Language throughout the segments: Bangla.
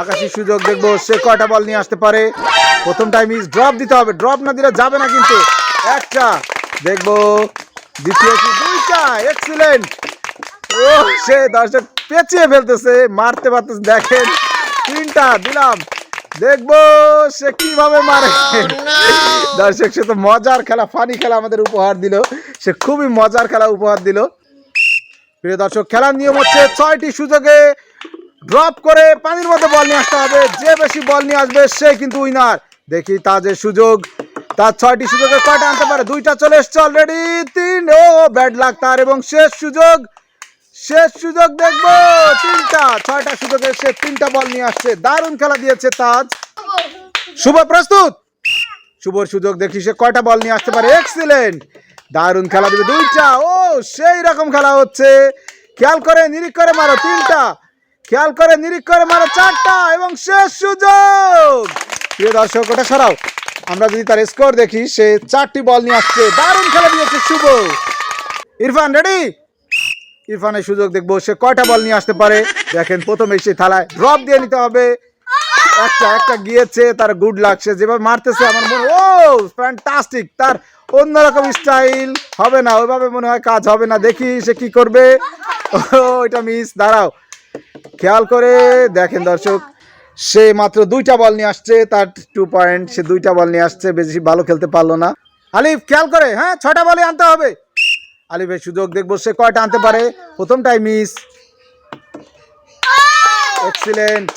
আকাশি সুযোগ দেখব, সে কয়টা বল নিয়ে আসতে পারে? প্রথম টাইম ইজ ড্রপ দিতে হবে ড্রপ না দিলে যাবে না কিন্তু। একটা, দেখব, দ্বিতীয় দুইটা এক্সিলেন্ট ও, সে দর্শক পেঁচিয়ে ফেলতেছে, মারতে পারতেছে, দেখেন। তিনটা, দিলাম। দেখব, সে কীভাবে মারে। দর্শক, সে তো মজার খেলা ফানি খেলা আমাদের উপহার দিল। সে খুবই মজার খেলা উপহার দিল। প্রিয় দর্শক, খেলার নিয়ম হচ্ছে ছয়টি সুযোগে ড্রপ করে পানির মধ্যে বল নিয়ে আসতে হবে। যে বেশি বল নিয়ে আসবে, সে কিন্তু উইনার দেখি তাজের সুযোগ, তার ছয়টি সুযোগে কয়টা আনতে পারে? দুইটা চলে এসছে অলরেডি তিন। ও ব্যাড লাগ তার। এবং শেষ সুযোগ শেষ সুযোগ দেখব, তিনটা। ছয়টা সুযোগে সে তিনটা বল নিয়ে আসছে। দারুণ খেলা দিয়েছে তাজ। শুভ প্রস্তুত। শুভর সুযোগ দেখি সে কয়টা বল নিয়ে আসতে পারে। এক্সিলেন্ট দারুণ খেলা দিবে দুইটা। ও, সেই রকম খেলা হচ্ছে। খেয়াল করে, নিরিখ করে মারো, তিনটা। খেয়াল করে, নিরিখ করে মারো চারটা এবং শেষ সুযোগ। প্রিয় দর্শক, ওটা সরাও। আমরা যদি তার স্কোর দেখি, সে চারটি বল নিয়ে আসছে। দারুণ খেলা দিয়েছে শুভ। ইরফান রেডি ইরফানের সুযোগ দেখব, সে কয়টা বল নিয়ে আসতে পারে? দেখেন, প্রথমে সে থালায় ড্রপ দিয়ে নিতে হবে। একটা একটা গিয়েছে, তার গুড লাগছে যেভাবে মারতেছে, আমার মনে ও ফ্যান্টাস্টিক তার অন্যরকম স্টাইল হবে না, ওইভাবে মনে হয় কাজ হবে না। দেখি সে কি করবে। ও, এটা মিস দাঁড়াও। খেয়াল করে দেখেন দর্শক, সে মাত্র দুইটা বল নিয়ে আসছে, তার টু পয়েন্ট সে দুইটা বল নিয়ে আসছে, বেশি ভালো খেলতে পারল না। আলিফ, খেয়াল করে হ্যাঁ ছটা বলে আনতে হবে। আলিফের সুযোগ দেখব, সে কয়টা আনতে পারে? প্রথমটাই মিস এক্সিলেন্ট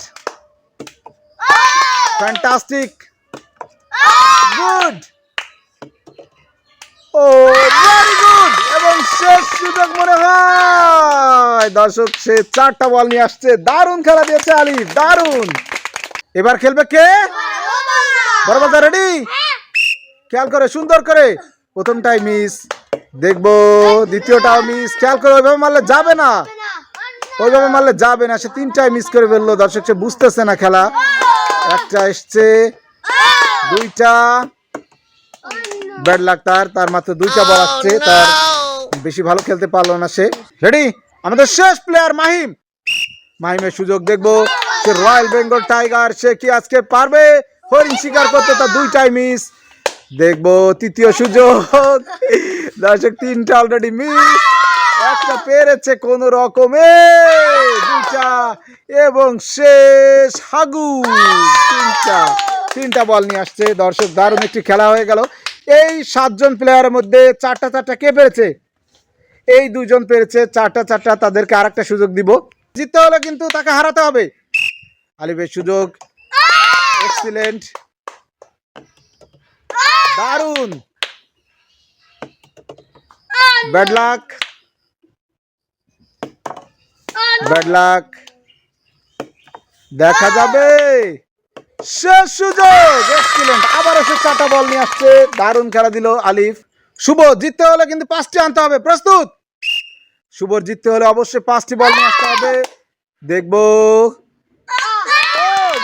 ফ্যান্টাস্টিক গুড ও ভেরি গুড শেষ সুযোগ মনে হয়। দর্শক, সে চারটা বল নিয়ে আসছে। দারুণ খেলা দিয়েছে আলিফ দারুণ। এবার খেলবে কে? বড়বাজার রেডি খেয়াল করে, সুন্দর করে। প্রথমটাই মিস দেখব, দ্বিতীয়টাও মিস খেয়াল করে ওইভাবে মারলে যাবে না। ওইভাবে মারলে যাবে না। সে তিনটায় মিস করে ফেলল। দর্শক, সে বুঝতেছে না খেলা। একটা এসছে। দুইটা। ব্যাড লাগ তার মাত্র দুইটা বল আসছে। তার বেশি ভালো খেলতে পারল না সে। রেডি আমাদের শেষ প্লেয়ার মাহিম। মাহিমের সুযোগ দেখব। সে রয়্যাল বেঙ্গল টাইগার সে কি আজকে পারবে? হরিণ শিকার করতে তার দুইটাই মিস দেখব তৃতীয় সুযোগ। দর্শক, তিনটা অলরেডি মিস একটা পেরেছে কোন রকমে। দুইটা এবং শেষ হাগু। তিনটা। তিনটা বল নিয়ে আসছে। দর্শক, দারুণ একটি খেলা হয়ে গেল। এই সাতজন প্লেয়ারের মধ্যে চারটা চারটা কে পেরেছে? এই দুজন পেরেছে, চারটা চারটা, তাদেরকে আরেকটা সুযোগ দিব। জিততে হলে কিন্তু তাকে হারাতে হবে। আলিফের সুযোগ। এক্সিলেন্ট দারুণ। ব্যাড লাক ব্যাড লাক দেখা যাবে। শেষ সুযোগ। এক্সিলেন্ট আবারও সে চারটা বল নিয়ে আসছে। দারুণ খেলা দিল আলিফ। শুভ। জিততে হলে কিন্তু পাঁচটি আনতে হবে। প্রস্তুত। শুভর জিততে হলে অবশ্যই পাঁচটি বল নিয়ে আসতে হবে। দেখব।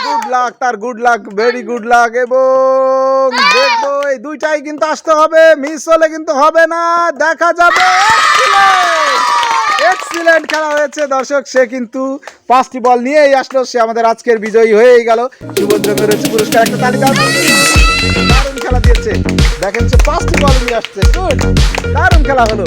গুড লাক তার good luck very good luck এবং দেখব, এই দুইটাই কিন্তু আসতে হবে মিস হলে কিন্তু হবে না, দেখা যাবে এক্সিলেন্ট খেলা হয়েছে, দর্শক, সে কিন্তু পাঁচটি বল নিয়েই আসলো, সে আমাদের আজকের বিজয়ী হয়েই গেল। সুভদ্র রয়েছে পুরস্কার একটা তালিকা দারুণ খেলা দিয়েছে। দেখেন সে পাঁচটি বল নিয়ে আসছে। গুড দারুণ খেলা হলো।